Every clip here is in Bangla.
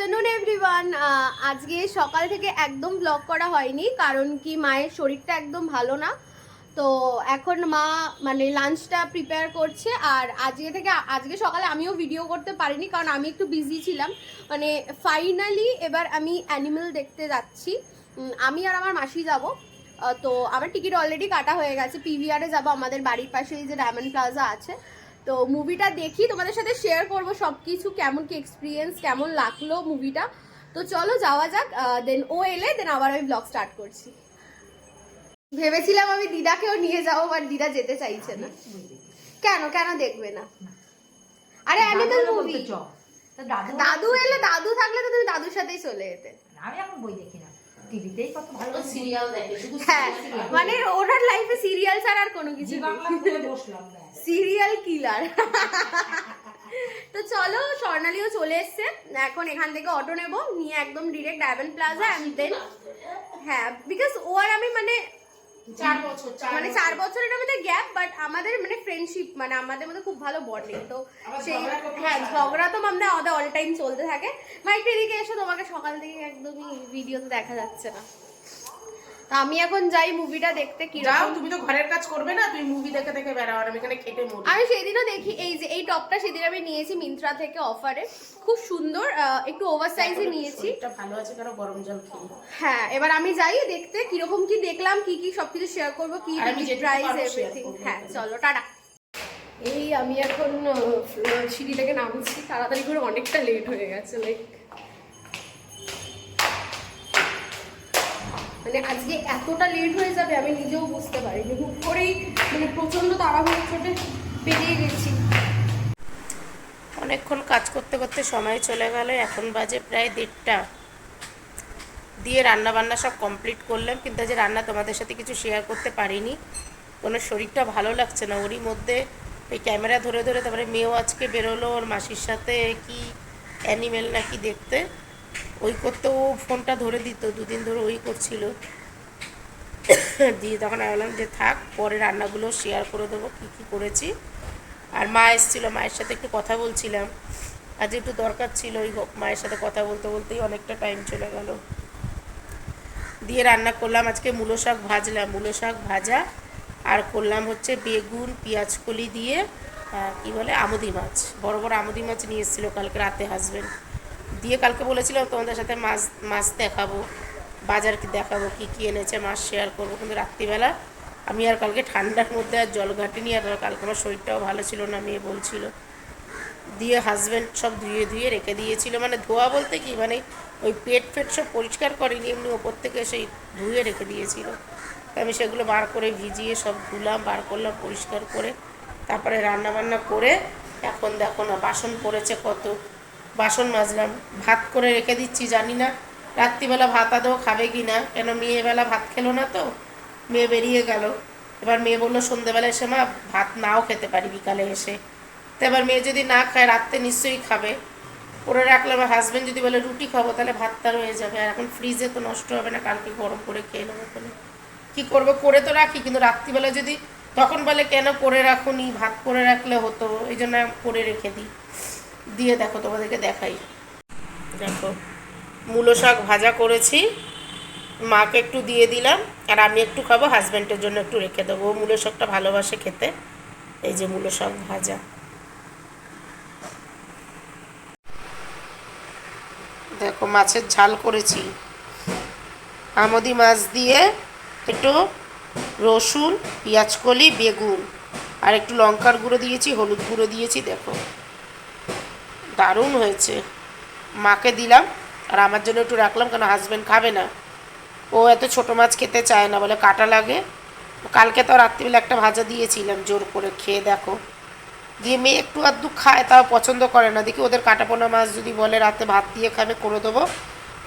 আফটারনুন এভরিওয়ান আজকে সকাল থেকে একদম ব্লগ করা হয়নি, কারণ কি মায়ের শরীরটা একদম ভালো না। তো এখন মা মানে লাঞ্চটা প্রিপেয়ার করছে, আর আজকে থেকে, আজকে সকালে আমিও ভিডিও করতে পারিনি, কারণ আমি একটু বিজি ছিলাম। মানে ফাইনালি এবার আমি অ্যানিমেল দেখতে যাচ্ছি। আমি আর আমার মাসি যাব। তো আমার টিকিট অলরেডি কাটা হয়ে গেছে। পিভিআরে যাব, আমাদের বাড়ির পাশে যে ডায়মন্ড প্লাজা আছে। তো মুভিটা দেখি তোমাদের সাথে শেয়ার করব সব কিছু কেমন কি এক্সপিরিয়েন্স কেমন লাগল মুভিটা। তো চলো যাওয়া যাক দেন ও এলে দেন আবার আমি ব্লগ স্টার্ট করছি। ভেবেছিলাম আমি দিদাকেও নিয়ে যাব বাট দিদা যেতে চাইছে না। কেন কেন দেখবে না? আরে অ্যানিমেল মুভি দাদু দাদু এলে দাদু থাকলে তো তুমি দাদুর সাথেই চলে যেতে। আমি এখন বই দেখি না। টিভিতেই কত ভালো সিরিয়াল দেখে শুধু হ্যাঁ মানে ওনার লাইফে সিরিয়াল ছাড়া আর কোনো কিছু বসলাম। Serial killer. তো চলো স্বর্ণালীও চলে এসছে। এখন এখান থেকে অটো নেব নিয়ে একদম direct Diamond Plaza and then হ্যাঁ বিকজ ও আর আমি মানে চার বছর মানে চার বছরের মধ্যে গ্যাপ বাট আমাদের মানে ফ্রেন্ডশিপ মানে আমাদের মধ্যে খুব ভালো বন্ডিং তো সেই হ্যাঁ ঝগড়া তো আমাদের আমাদের অল টাইম চলতে থাকে। মা একটু এদিকে এসো তোমাকে সকাল থেকে একদমই ভিডিওতে দেখা যাচ্ছে না। আমি এখন যাই মুভিটা দেখতে কি যাও তুমি তো ঘরের কাজ করবে না তুমি মুভি দেখে দেখে বেড়াও আর আমি এখানে খেটে মরি। আমি সেদিনও দেখি এই যে এই টপটা সেদিন আমি নিয়েছি মিন্ত্রা থেকে অফারে। খুব সুন্দর একটু ওভার সাইজে নিয়েছি। শরীরটা ভালো আছে কারও গরম জল খেয়ে হ্যাঁ এবার আমি যাই দেখতে কীরকম কি দেখলাম কি কি সবকিছু শেয়ার করব কি প্রাইস এভরিথিং হ্যাঁ চলো টাটা। এই আমি এখন সিঁড়ি থেকে নামছি তাড়াতাড়ি করে অনেকটা লেট হয়ে গেছে লাইক মানে আজকে এতটা লেট হয়ে যাবে, আমি নিজেও বুঝতে পারিনি। হুট করেই মানে প্রচণ্ড তাড়াহুড়ো চোটে বেরিয়ে গেছি। অনেকক্ষণ কাজ করতে করতে সময় চলে গেল, এখন বাজে প্রায় দেড়টা। দিয়ে রান্না বান্না সব কমপ্লিট করলাম, কিন্তু আজ রান্না তোমাদের সাথে কিছু শেয়ার করতে পারিনি। কোনো শরীরটা ভালো লাগছে না, ওরই মধ্যে ওই ক্যামেরা ধরে ধরে তারপরে মেয়েও আজকে বেরোলো, ওর মাসির সাথে কি অ্যানিমেল নাকি দেখতে। ওই করতে, ও ফোনটা ধরে দিত, দুদিন ধরে ওই করছিল। দিয়ে তখন আমি বললাম যে, থাক, পরে রান্নাগুলো শেয়ার করে দেবো, কী কী করেছি। আর মা এসেছিল, মায়ের সাথে একটু কথা বলছিলাম। আজ একটু দরকার ছিল, ওই মায়ের সাথে কথা বলতে বলতেই অনেকটা টাইম চলে গেল। দিয়ে রান্না করলাম, আজকে মূলো শাক ভাজলাম। মূলো শাক ভাজা, আর করলাম হচ্ছে বেগুন, পেঁয়াজ কলি দিয়ে কি বলে, আমুদি মাছ। বড় বড় আমুদি মাছ নিয়ে এসেছিল কালকে রাতে হাসবেন্ড দিয়ে কালকে বলেছিলাম তোমাদের সাথে মাছ মাছ দেখাবো, বাজার কি দেখাবো, কি কি এনেছে, মাছ শেয়ার করব। কিন্তু রাত্রিবেলা আমি আর কালকে ঠান্ডার মধ্যে আর জল ঘাটিনি, আর কালকে আমার শরীরটাও ভালো ছিল না, মেয়ে বলছিল। দিয়ে হাজব্যান্ড সব ধুয়ে ধুয়ে রেখে দিয়েছিল। মানে ধোয়া বলতে কি মানে ওই পেট ফেট সব পরিষ্কার করেনি, এমনি ওপর থেকে সেই ধুয়ে রেখে দিয়েছিল। আমি সেগুলো বার করে ভিজিয়ে সব ধুলাম, বার করলাম, পরিষ্কার করে, তারপরে রান্না বান্না করে, এখন দেখো না, বাসন পড়েছে কত। বাসন মাজলাম। ভাত করে রেখে দিচ্ছি, জানি না রাত্রিবেলা ভাত আদৌ খাবে কি না। কেন মেয়েবেলা ভাত খেলো না তো? মেয়ে বেরিয়ে গেল। এবার মেয়ে বলল, সন্ধেবেলা এসে মা, ভাত নাও খেতে পারি বিকালে এসে। তো এবার মেয়ে যদি না খায়, রাত্রে নিশ্চয়ই খাবে। করে রাখলে আমার হাজব্যান্ড যদি বলে, রুটি খাব, তাহলে ভাতটা রয়ে যাবে। আর এখন ফ্রিজে তো নষ্ট হবে না, কালকে গরম করে খেয়ে নেব বলে। কী করব? করে তো রাখি, কিন্তু রাত্রিবেলা যদি তখন বলে, কেন করে রাখুনি ভাত করে রাখলে হতো, এই জন্য করে রেখে দিই। দিয়ে দেখো, তোমাদেরকে দেখাই। দেখো, মূলো শাক ভাজা করেছি। মাকে একটু দিয়ে দিলাম, আর আমি একটু খাব হাজব্যান্ডের জন্য একটু রেখে দেবো। ও মূলো শাকটা ভালোবাসে খেতে, এই যে মূলো শাক ভাজা। দেখো, মাছের ঝাল করেছি। আমদি মাছ দিয়ে একটু রসুন, পেঁয়াজকলি, বেগুন, আর একটু লঙ্কার গুঁড়ো দিয়েছি, হলুদ গুঁড়ো দিয়েছি, দেখো। দারুণ হয়েছে। মাকে দিলাম আর আমার জন্য একটু রাখলাম কেন হাজব্যান্ড খাবে না। ও এত ছোটো মাছ খেতে চায় না, বলে কাটা লাগে। কালকে তো রাত্রিবেলা একটা ভাজা দিয়েছিলাম, জোর করে খেয়ে দেখো। দিয়ে মেয়ে একটু আধটু খায়, তাও পছন্দ করে না। দেখি ওদের কাটাপোনা মাছ যদি বলে রাতে ভাত দিয়ে খাবে, করে দেবো।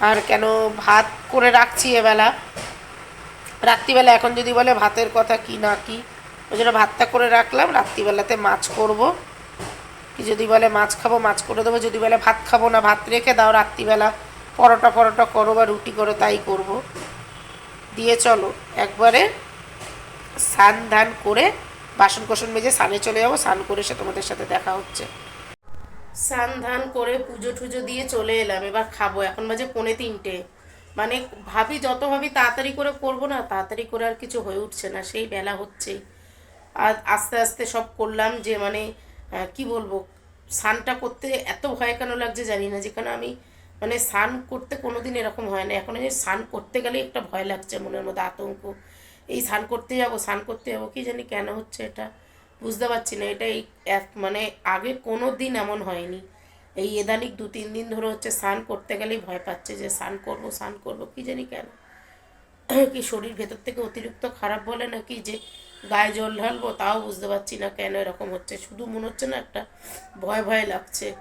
আর কেন ভাত করে রাখছি এবেলা। রাত্রিবেলা এখন যদি বলে ভাতের কথা কি না কি, ওই জন্য ভাতটা করে রাখলাম, রাত্রিবেলাতে মাছ করব। যদি বলে মাছ খাব, মাছ করে দেবো, যদি বলে ভাত খাব না, ভাত রেখে দাও রাত্রিবেলা, পরোটা পরোটা করো বা রুটি করো তাই করব। দিয়ে চলো, একবারে স্নান ধান করে বাসন কোসন মেজে স্নানে চলে যাব, স্নান করে সে তোমাদের সাথে দেখা হচ্ছে। স্নান ধান করে পুজো টুজো দিয়ে চলে এলাম, এবার খাব, এখন বাজে পৌনে তিনটে। মানে ভাবি যত ভাবি তাড়াতাড়ি করে করব না, তাড়াতাড়ি করে আর কিছু হয়ে উঠছে না, সেই বেলা হচ্ছেই। আর আস্তে আস্তে সব করলাম যে মানে কি বলব? স্নানটা করতে এত ভয় কেন লাগছে জানি না যেখানে আমি মানে স্নান করতে কোনো দিন এরকম হয় না। এখন এই স্নান করতে গেলে একটা ভয় লাগছে মনের মধ্যে, আতঙ্ক। এই স্নান করতে যাব, স্নান করতে যাব, কি জানি কেন হচ্ছে এটা? বুঝতে পারছি না, এটা এই মানে আগে কোনো দিন এমন হয়নি। এই এদানিক দু তিন দিন ধরে হচ্ছে স্নান করতে গেলেই ভয় পাচ্ছে যে স্নান করব স্নান করব, কি জানি কেন? কি শরীর ভেতর থেকে অতিরিক্ত খারাপ বলে নাকি যে গায়ে জল ঢালবো, তাও বুঝতে পারছি না কেন এরকম হচ্ছে। শুধু মনে হচ্ছে না একটা ভয় ভয় লাগছে।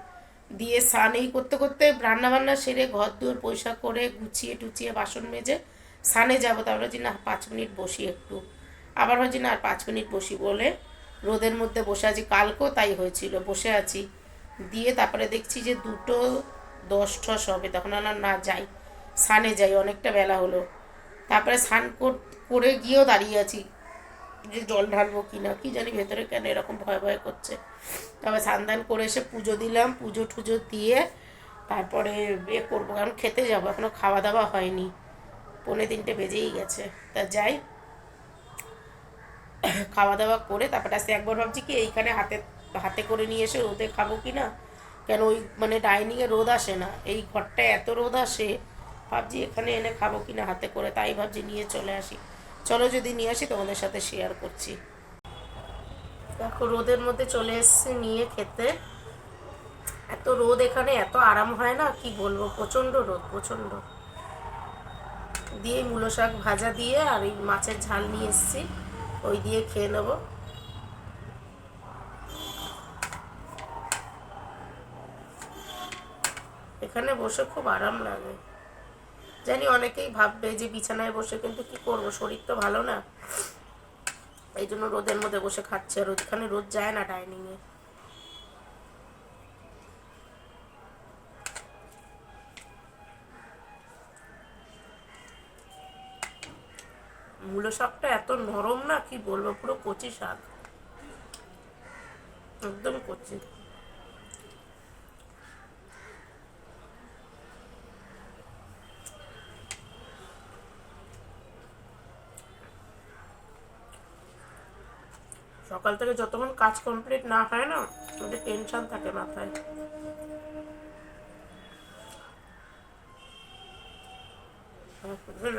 দিয়ে স্নান এই করতে করতে রান্না বান্না সেরে ঘর দুয়ার পরিষ্কার করে গুছিয়ে টুচিয়ে বাসন মেজে স্নানে যাব। তারপরে ভাবছি, না, পাঁচ মিনিট বসি একটু। আবার ভাবছি, না, আর পাঁচ মিনিট বসি। বলে রোদের মধ্যে বসে আছি। কালকেও তাই হয়েছিল, বসে আছি। দিয়ে তারপরে দেখছি যে দুটো দশ ঠস হবে। তখন আর না যাই। স্নানে যাই, অনেকটা বেলা হলো। তারপরে স্নান করে গিয়েও দাঁড়িয়ে আছি। যে জল ঢালবো কি না, কি জানি ভেতরে কেন এরকম ভয় ভয় করছে। তবে স্নান দান করে এসে পুজো দিলাম, পুজো টুজো দিয়ে তারপরে এ করব, কারণ খেতে যাব, এখনও খাওয়া দাওয়া হয়নি। পৌনে তিনটে বেজেই গেছে। তা যাই, খাওয়া দাওয়া করে তারপরে আসতে একবার ভাবছি কি এইখানে হাতে হাতে করে নিয়ে এসে রোদে খাব কি না? কেন ওই মানে ডাইনিংয়ে রোদ আসে না? এই ঘরটায় এত রোদ আসে, ভাবছি এখানে এনে খাব কি না হাতে করে, তাই ভাবছি নিয়ে চলে আসি। চলো যদি নিয়ে আসি, তোমাদের সাথে শেয়ার করছি। দেখো, রোদের মধ্যে চলে এসছে নিয়ে খেতে। এত রোদ এখানে, এত আরাম হয় না? কি বলব? প্রচণ্ড রোদ, প্রচণ্ড। দিয়ে মূলো শাক ভাজা দিয়ে আর এই মাছের ঝাল নিয়ে এসেছি। ওই দিয়ে খেয়ে নেব। এখানে বসে খুব আরাম লাগে। জানি অনেকেই ভাববে যে বিছানায় বসে কিন্তু কি করব? শরীর তো ভালো না। এই জন্য রোদের মধ্যে বসে খাচ্ছে আর ওখানে রোদ যায় না ডাইনিংয়ে মূলো শাকটা এত নরম না, কি বলব? পুরো কচি শাক। একদম কচি। সকাল থেকে যতক্ষণ কাজ কমপ্লিট না হয় না, আমাদের টেনশন থাকে মাথায়।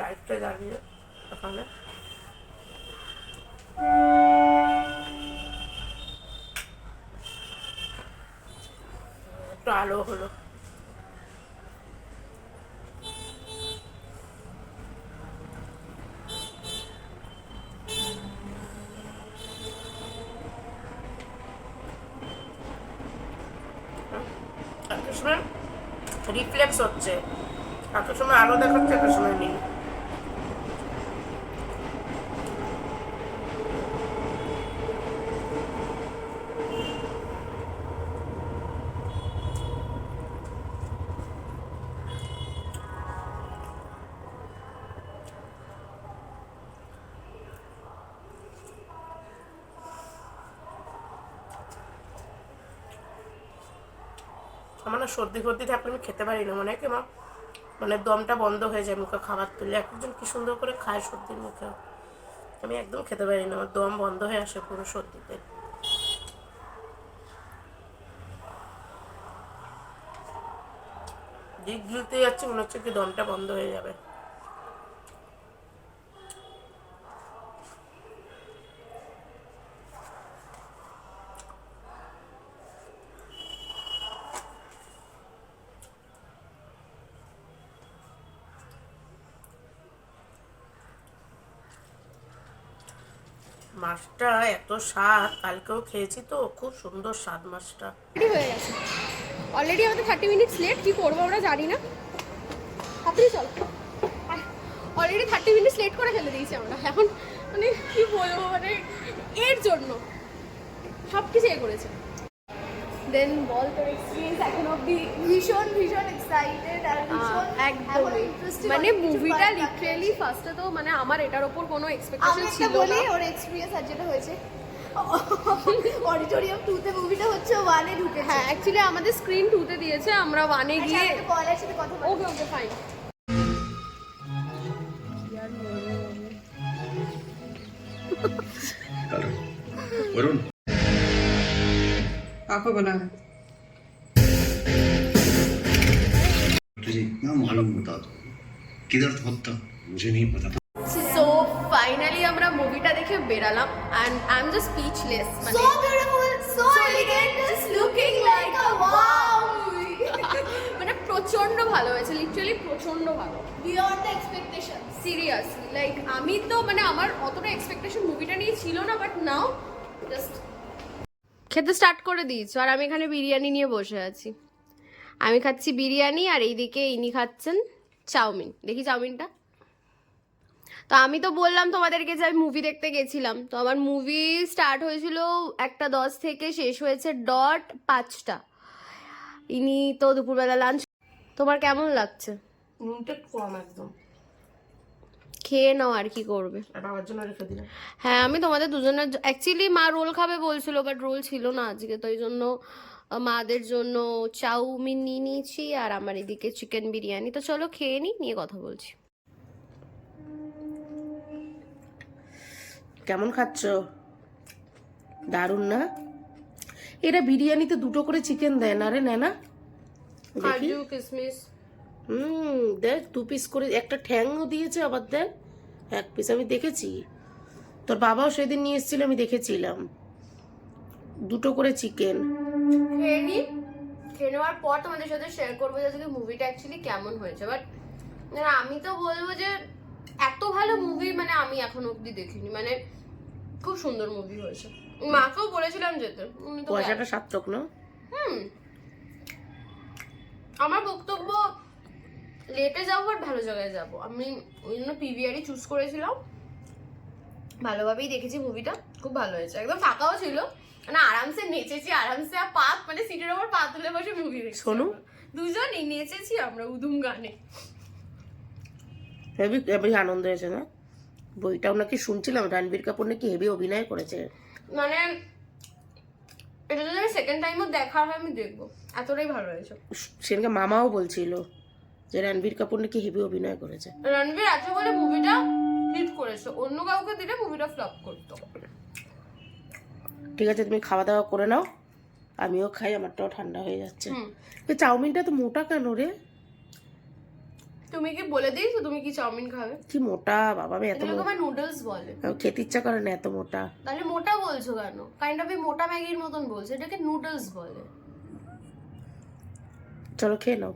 লাইটটা জ্বালিয়ে ওখানে। একটু আলো হলো। একটা সময় রিফ্লেক্স হচ্ছে। একটা সময় আলো দেখাচ্ছে একটা সময় নেই। আমার না সর্দি ফর্দি থাকলে আমি খেতে পারি না। মানে কি আমার মানে দমটা বন্ধ হয়ে যায় মুখে খাবার তুললে একজন কী সুন্দর করে খায় সর্দির মুখে আমি একদম খেতে পারি না। আমার দম বন্ধ হয়ে আসে পুরো সর্দিতে। দিক গিলতে যাচ্ছে মনে হচ্ছে কি দমটা বন্ধ হয়ে যাবে। মাছটা এত স্বাদ, কালকেও খেয়েছি তো, খুব সুন্দর স্বাদ মাছটা। রেডি হয়ে গেছে। অলরেডি আমাদের থার্টি মিনিটস লেট কি করব আমরা জানি না। তাড়াতাড়ি চল। অলরেডি থার্টি মিনিটস লেট করে ফেলে দিয়েছি আমরা। এখন মানে কি বলব মানে এর জন্য। সব কিছু এ করেছে। দেন বল তোর এক্সপিরিয়েন্স এখন অবধি। ভীষণ ভীষণ এক্সাইটেড আর একদমই interesting মানে অনেক কিছু মুভিটা part লিটারেলি ফার্স্টে তো মানে আমার এটার ওপর কোনো আমি এক্সপেকটেশন একটা ছিল বলি না ওর এক্সপিরিয়েন্স আর যেটা হয়েছে অডিটোরিয়াম টুতে মুভিটা হচ্ছে ওয়ানে ঢুকেছে হ্যাঁ অ্যাকচুয়ালি আমাদের স্ক্রিন টুতে দিয়েছে আমরা ওয়ানে আচ্ছা, গিয়ে আমি তো কলের সাথে কথা বলবো ওকে ওকে ফাইন वरुण आपको बना है तुझे इतना मालूम बता दो किधर था मुझे नहीं पता था সো ফাইনালি আমরা মুভিটা দেখে বেরালাম and I am just speechless মানে so beautiful so elegant just looking like a wow movie মানে প্রচন্ড ভালো হয়েছে লিটারালি প্রচন্ড ভালো beyond the expectations seriously like আমি তো মানে আমার অতটা এক্সপেকটেশন মুভিটা নিয়ে ছিল না বাট নাও জাস্ট খেতে স্টার্ট করে দিয়েছো আর আমি এখানে বিরিয়ানি নিয়ে বসে আছি আমি খাচ্ছি বিরিয়ানি আর এইদিকে ইনি খাচ্ছেন চাউমিন। দেখি চাউমিনটা। তো আমি তো বললাম তোমাদেরকে যে আমি মুভি দেখতে গেছিলাম। তো আমার মুভি স্টার্ট হয়েছিল একটা দশ থেকে শেষ হয়েছে ডট পাঁচটা। ইনি তো দুপুরবেলা লাঞ্চ তোমার কেমন লাগছে? কম একদম। খেয়ে নাও আর কি করবে। হ্যাঁ আমি তোমাদের দুজনের অ্যাকচুয়ালি মা রোল খাবে বলছিল বাট রোল ছিল না আজকে তো এই জন্য মাদের জন্য চাউমিন নিয়ে নিয়েছি আর আমার এদিকে চিকেন বিরিয়ানি। তো চলো খেয়ে নিই নিয়ে কথা বলছি। কেমন খাচ্ছ? দারুণ না? এরা বিরিয়ানিতে দুটো করে চিকেন দেয় না রে নেনা কাজু কিশমিশ হুম দেখ দু পিস করে একটা ঠ্যাংও দিয়েছে আবার দেখ এক পিস আমি দেখেছি। তোর বাবাও সেদিন নিয়ে এসেছিল আমি দেখেছিলাম। দুটো করে চিকেন। খেয়ে নিই খেয়ে নেওয়ার পর তোমাদের সাথে শেয়ার করব যে আজকে মুভিটা অ্যাকচুয়ালি কেমন হয়েছে। বাট আমি তো বলব যে এত ভালো মুভি মানে আমি এখন অবধি দেখিনি। মানে খুব সুন্দর মুভি হয়েছে। মাকেও বলেছিলাম যেতে। তো পয়সাটা সার্থক না? হুম। আমার বক্তব্য লেটে যাব আর ভালো জায়গায় যাব। আমি ওই জন্য পিভিআরই চুজ করেছিলাম। ভালোভাবেই দেখেছি মুভিটা খুব ভালো হয়েছে। একদম ফাঁকাও ছিল। মানে আরামসে নেচেছি আরামসে আর পা মানে সিটের ওপর পা তুলে বসে মুভি দেখছি শোনো। দুজনই নেচেছি আমরা উদুম গানে। হেভি হেভি আনন্দ হয়েছে না? বইটাও নাকি শুনছিলাম রণবীর কাপুর নাকি হেভি অভিনয় করেছে। মানে এটা যদি আমি সেকেন্ড টাইমও দেখা হয় আমি দেখব। এতটাই ভালো হয়েছে। সেদিনকে মামাও বলছিল যে রণবীর কাপুর নাকি হেভি অভিনয় করেছে। রণবীর আছে বলে মুভিটা হিট করেছে। অন্য কাউকে দিলে মুভিটা ফ্লপ করতো। ঠিক আছে তুমি খাওয়া দাওয়া করে নাও। আমিও খাই আমারটাও ঠান্ডা হয়ে যাচ্ছে। চাউমিনটা তো মোটা কেন রে? তুমি কি বলে দিয়েছ তুমি কি চাউমিন খাবে? কি মোটা বাবা আমি এত তুমি মো- নুডলস বলে। খেতে ইচ্ছা করে না এত মোটা। তাহলে মোটা বলছো কেন? কাইন্ড অফ মোটা ম্যাগির মতন বলছো এটাকে নুডলস বলে। চলো খেয়ে নাও।